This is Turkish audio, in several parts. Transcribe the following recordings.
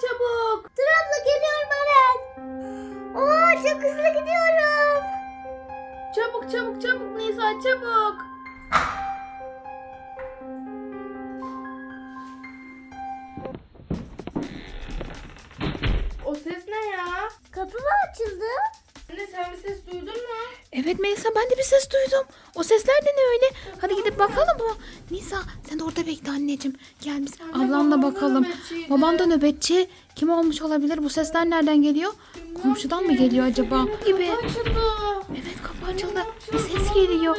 çabuk. Dur abla geliyorum hemen. Oo çok hızlı gidiyorum. Çabuk çabuk çabuk Nisa çabuk. O ses ne ya? Kapı mı açıldı? Anne sen bir ses duydun mu? Evet Melisa ben de bir ses duydum. O sesler de ne öyle? Hadi gidip bakalım mı? Nisa sen de orada bekle anneciğim. Gel biz ablamla bakalım. Babam da nöbetçi. Kim olmuş olabilir? Bu sesler nereden geliyor? Komşudan mı geliyor acaba? Gibi. Evet kapı açıldı. Bir ses geliyor.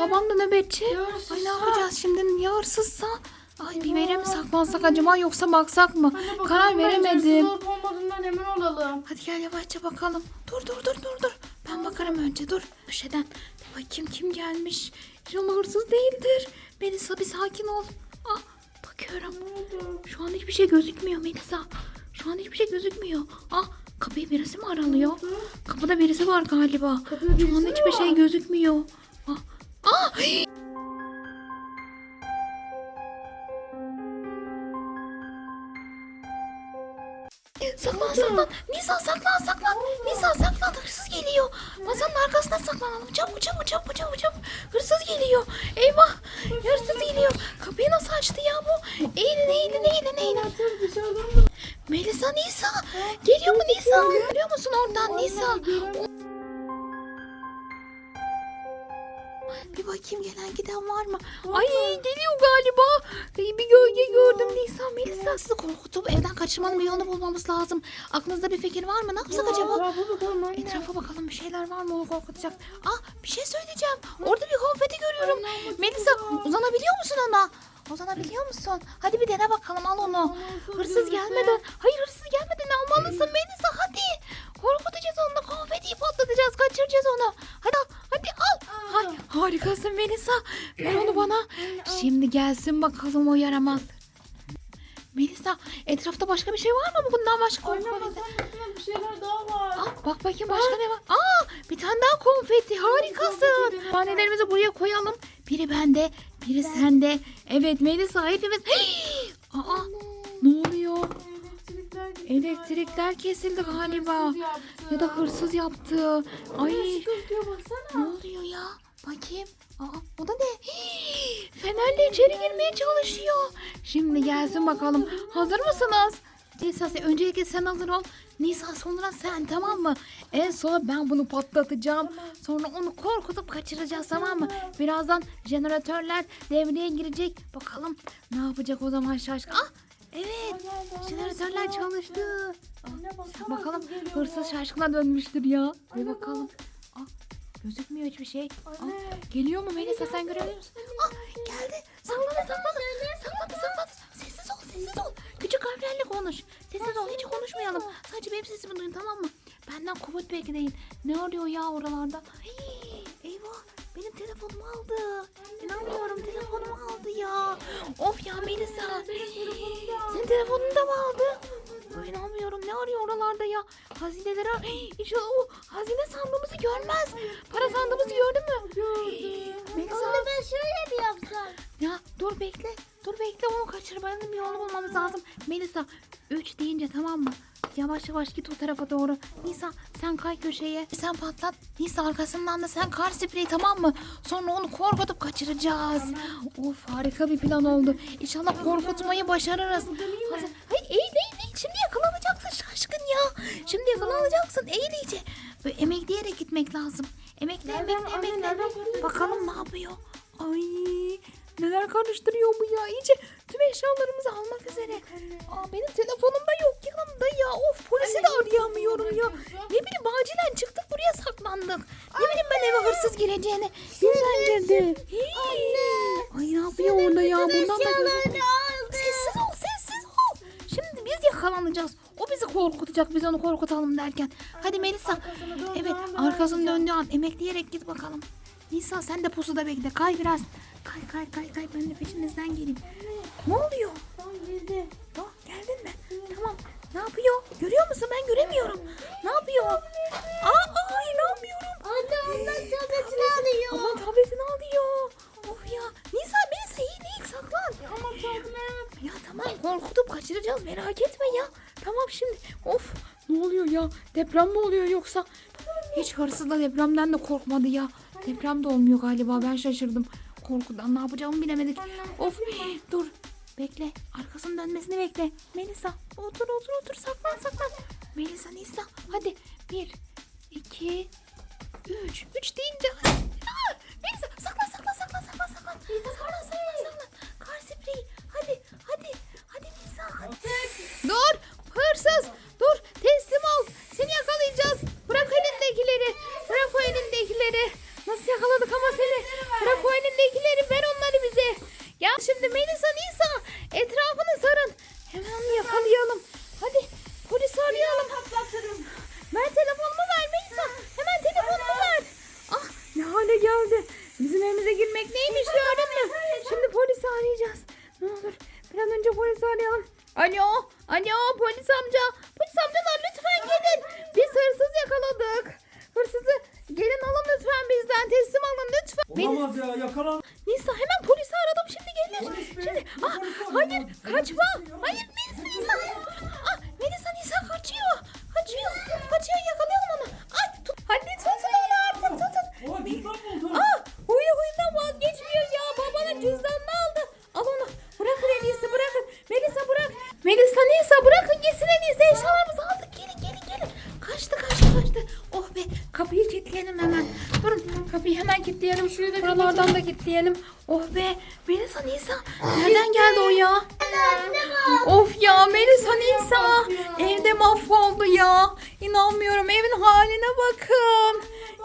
Babam da nöbetçi. Ay ne yapacağız şimdi? Ya hırsızsa? Ay bir yere mi saklansak acaba yoksa baksak mı? Anne, bakalım Karar veremedim. hırsız olup olmadığından emin olalım. Hadi gel yavaşça bakalım. Dur dur dur dur dur. Ben bakarım önce dur. Köşeden bakayım kim gelmiş. İnşallah hırsız değildir. Melisa bir sakin ol. Ah bakıyorum. Şu an hiçbir şey gözükmüyor Melisa. Şu an hiçbir şey gözükmüyor. Ah kapıyı birisi mi aralıyor? Kapıda birisi var galiba. Kapıda Şu an hiçbir şey gözükmüyor. Ah, ah! Saklan saklan. Nisa saklan saklan. Nisa saklan. Hırsız geliyor. Masanın arkasına saklanalım. Çabuk çabuk çabuk çabuk çabuk. Hırsız geliyor. Eyvah. Hırsız geliyor. Kapıyı nasıl açtı ya bu? Eğilin eğilin eğilin eğilin. Mı? Melisa Nisa. Geliyor mu Nisa? Görüyor musun oradan Nisa? Bir bakayım gelen giden var mı? Ay geliyor galiba. Bir gölge Sizi korkutup evden kaçırmanın bir yolunu bulmamız lazım. Aklınızda bir fikir var mı? Ne yapsak acaba? Etrafa bakalım anne. Etrafa bakalım bir şeyler var mı onu korkutacak. Ah bir şey söyleyeceğim. Orada bir konfeti görüyorum. Melisa uzanabiliyor musun ona? Uzanabiliyor musun? Hadi bir dene bakalım al onu. Hırsız gelmeden. Hayır hırsız gelmeden almalısın Melisa hadi. Korkutacağız onu da konfetiyi patlatacağız. Kaçıracağız onu. Hadi al. Hadi al. Hay, harikasın Melisa. Ver onu bana. Şimdi gelsin bakalım o yaramaz. Melisa etrafta başka bir şey var mı bundan başka Anne konfeti? masanın üstünde bir şeyler daha var. Aa, bak bakayım başka ne var? Aa, bir tane daha konfeti. Harikasın. Tanelerimizi buraya koyalım. Biri bende, biri sende. Evet Melisa hepimiz. Aa, ne oluyor? Elektrikler kesildi galiba. Ya da hırsız yaptı. Ay, ne oluyor ya? Bakayım. Aa, o da ne? Hii, Fenerle içeri girmeye çalışıyor. Şimdi gelsin bakalım. Hazır mısınız? Nisa sen- öncelikle sen hazır ol. Nisa sonra sen tamam mı? En son ben bunu patlatacağım. Sonra onu korkutup kaçıracağız tamam mı? Birazdan jeneratörler devreye girecek. Bakalım ne yapacak o zaman şaşkın. Ah evet jeneratörler çalıştı. Baksana Bakalım hırsız şaşkına dönmüştür ya. Bir bakalım. Ah, gözükmüyor hiçbir şey. Anne. geliyor mu Melisa sen görebiliyor musun? Ah geldi. Saklandı saklandı. Saklandı saklandı. Sessiz ol sessiz ol. Küçük harflerle konuş. Sessiz ol hiç konuşmayalım. Sadece benim sesimi duyun tamam mı? Benden komut bekleyin. Ne arıyor ya oralarda? Hii, eyvah benim telefonumu aldı. İnanmıyorum telefonumu aldı ya. Of ya Melisa. Senin telefonunu da mı aldı? İnanmıyorum ne arıyor oralarda ya? Hazineleri ar- İnşallah o hazine sandığımızı görmez. Para sandığımızı gördün mü? Gördüm. Anne ben şöyle mi yapsam? Ya dur bekle. Dur bekle onu kaçırmanın bir yolunu bulmamız lazım. Melisa 3 deyince tamam mı? Yavaş yavaş git o tarafa doğru. Nisa sen kay köşeye. Sen patlat. Nisa arkasından da sen kar spreyi tamam mı? Sonra onu korkutup kaçıracağız. Of harika bir plan oldu. İnşallah korkutmayı başarırız. Hazır. Yakalanacaksın. Eğil iyice. Böyle emekleyerek gitmek lazım. Emekle Nereden- emekle anne, emekle. nereden? Bakalım ne yapıyor. Ay neler karıştırıyor bu ya. İyice tüm eşyalarımızı almak üzere. Aa, benim telefonum da yok yanımda ya. Of polisi de arayamıyorum ya. Ne bileyim acilen çıktık buraya saklandık. Ne bileyim ben eve hırsız gireceğini. Yüzden girdi. Anne. Ay ne yapıyor orada ya? Bundan da gözükmüyor. Yakalanacağız. O bizi korkutacak biz onu korkutalım derken. Hadi Melisa. Arkasını Evet arkasını döndüğü an emekleyerek git bakalım. Nisa sen de pusuda bekle. Kay biraz. Kay kay kay kay ben de peşinizden geleyim. Ne oluyor? Tamam girdi. Oh, geldin mi? Tamam. Ne yapıyor? Görüyor musun? Ben göremiyorum. Ne yapıyor? Kaçıracağız merak etme ya. Tamam şimdi. Of ne oluyor ya? Deprem mi oluyor yoksa? Hiç hırsız da depremden de korkmadı ya. Deprem de olmuyor galiba. Ben şaşırdım. Korkudan ne yapacağımı bilemedik. Of dur. Bekle. Arkasının dönmesini bekle. Melisa otur otur otur. Saklan saklan. Melisa Nisa hadi. Arayalım. Alo, alo polis amca. Polis amcalar lütfen gelin. Biz hırsız yakaladık. Hırsızı gelin alın lütfen bizden. Teslim alın lütfen. Olamaz ya yakalan. Kapıyı hemen kilitleyelim. Buralardan da kilitleyelim. Oh be Melisa Nisa. Nereden geldi o ya? Of ya Melisa Nisa. Evde mahvoldu ya. İnanmıyorum evin haline bakın.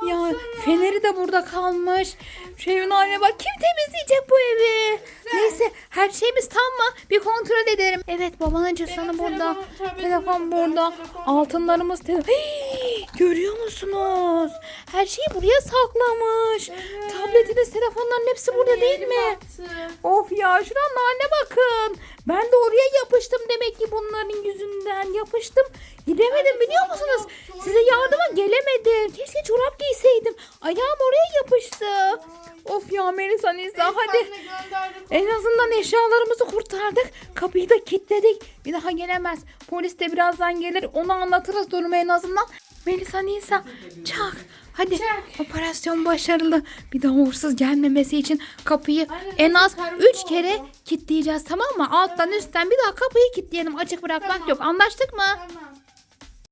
Ya feneri de burada kalmış. Şu evin haline bak. Kim temizleyecek bu evi? Neyse her şeyimiz tam mı? Bir kontrol ederim. Evet babanın cüzdanı burada. telefon, tabletim Telefon burada, burada. telefon Altınlarımız te- Hey, görüyor musunuz? Her şeyi buraya saklamış. Tabletiniz, telefonların hepsi burada değil mi? Of ya şuranın haline bakın. Ben de oraya yapıştım demek ki bunların yüzünden. Yapıştım. Gidemedim biliyor musunuz? Size yardıma gelemedim. Keşke çorap giyseydim. Ayağım oraya yapıştı. Of ya Melisa Nisa hadi. En azından eşyalarımızı kurtardık. Kapıyı da kilitledik. Bir daha gelemez. Polis de birazdan gelir. Onu anlatırız durumu en azından. Melisa Nisa çak. Hadi operasyon başarılı. Bir daha uğursuz gelmemesi için kapıyı Aynen, en az karım 3 oldu. kere kilitleyeceğiz tamam mı? Alttan üstten bir daha kapıyı kilitleyelim. Açık bırakmak Tamam. yok. Anlaştık mı? Tamam.